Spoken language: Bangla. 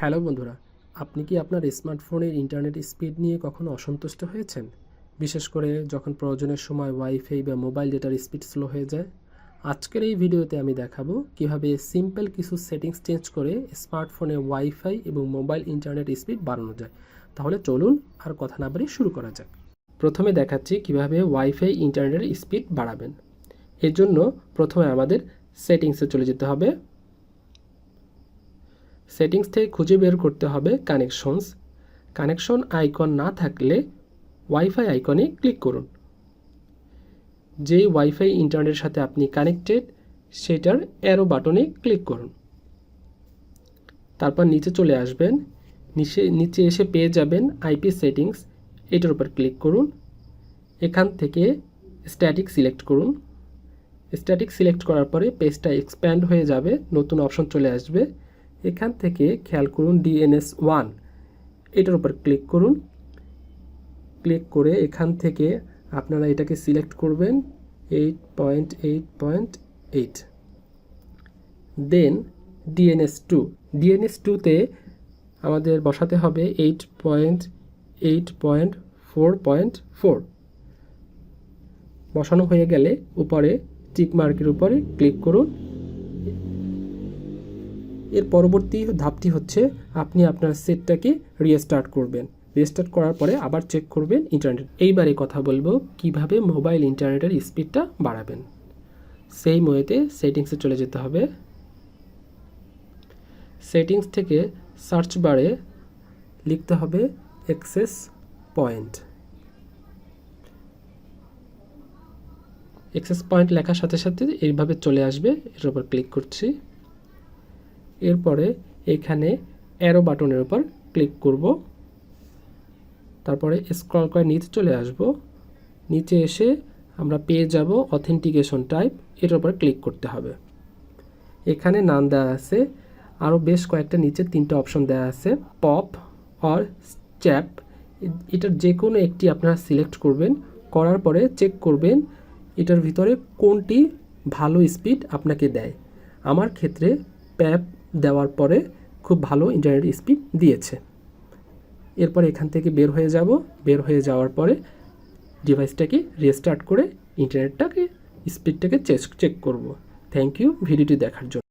হ্যালো বন্ধুরা, আপনি কি আপনার স্মার্টফোনের ইন্টারনেট স্পিড নিয়ে কখনো অসন্তুষ্ট হয়েছেন? বিশেষ করে যখন প্রয়োজনের সময় ওয়াইফাই বা মোবাইল ডেটার স্পিড স্লো হয়ে যায়। আজকের এই ভিডিওতে আমি দেখাবো কীভাবে সিম্পল কিছু সেটিংস চেঞ্জ করে স্মার্টফোনে ওয়াইফাই এবং মোবাইল ইন্টারনেট স্পিড বাড়ানো যায়। তাহলে চলুন আর কথা না বাড়িয়ে শুরু করা যাক। প্রথমে দেখাচ্ছি কীভাবে ওয়াইফাই ইন্টারনেটের স্পিড বাড়াবেন। এর জন্য প্রথমে আমাদের সেটিংসে চলে যেতে হবে। সেটিংস থেকে খুঁজে বের করতে হবে কানেকশনস কানেকশন আইকন না থাকলে ওয়াইফাই আইকনে ক্লিক করুন। যেই ওয়াইফাই ইন্টারনেটের সাথে আপনি কানেক্টেড সেটার অ্যারো বাটনে ক্লিক করুন। তারপর নিচে চলে আসবেন। নিচে নিচে এসে পেয়ে যাবেন আইপি সেটিংস এটার উপর ক্লিক করুন। এখান থেকে স্ট্যাটিক সিলেক্ট করুন। স্ট্যাটিক সিলেক্ট করার পরে পেজটা এক্সপ্যান্ড হয়ে যাবে। নতুন অপশন চলে আসবে। এখান থেকে খেয়াল করুন ডিএনএস ওয়ান এটার উপর ক্লিক করুন। ক্লিক করে এখান থেকে আপনারা এটাকে সিলেক্ট করবেন eight point eight point eight then DNS two DNS টুতে আমাদের বসাতে হবে eight point eight point four point four বসানো হয়ে গেলে উপরে টিক মার্কের উপরে ক্লিক করুন। এর পরবর্তী ধাপটি হচ্ছে আপনি আপনার সেটটাকে রিস্টার্ট করবেন। রিস্টার্ট করার পরে আবার চেক করবেন ইন্টারনেট এইবারে কথা বলব কীভাবে মোবাইল ইন্টারনেটের স্পিডটা বাড়াবেন। সেই ওয়েতে সেটিংসে চলে যেতে হবে। সেটিংস থেকে সার্চ বারে লিখতে হবে এক্সেস পয়েন্ট এক্সেস পয়েন্ট লেখার সাথে সাথে এইভাবে চলে আসবে। এর উপর ক্লিক করছি। এরপরে এখানে অ্যারো বাটনের উপর ক্লিক করব। তারপরে স্ক্রল করে নিচে চলে আসব। নিচে এসে আমরা পেয়ে যাব অথেন্টিকেশন টাইপ এটার উপর ক্লিক করতে হবে। এখানে নাম দেওয়া আছে। আরও বেশ কয়েকটা নিচে তিনটা অপশন দেওয়া আছে। পপ অর চ্যাপ এটার যে কোনো একটি আপনারা সিলেক্ট করবেন। করার পরে চেক করবেন এটার ভিতরে কোনটি ভালো স্পিড আপনাকে দেয়। আমার ক্ষেত্রে প্যাপ দেওয়ার পরে খুব ভালো ইন্টারনেট স্পিড দিয়েছে। এরপর এখান থেকে বের হয়ে যাব। বের হয়ে যাওয়ার পরে ডিভাইসটাকে রিস্টার্ট করে ইন্টারনেটটাকে স্পিডটাকে চেক চেক করব। থ্যাংক ইউ ভিডিওটি দেখার জন্য।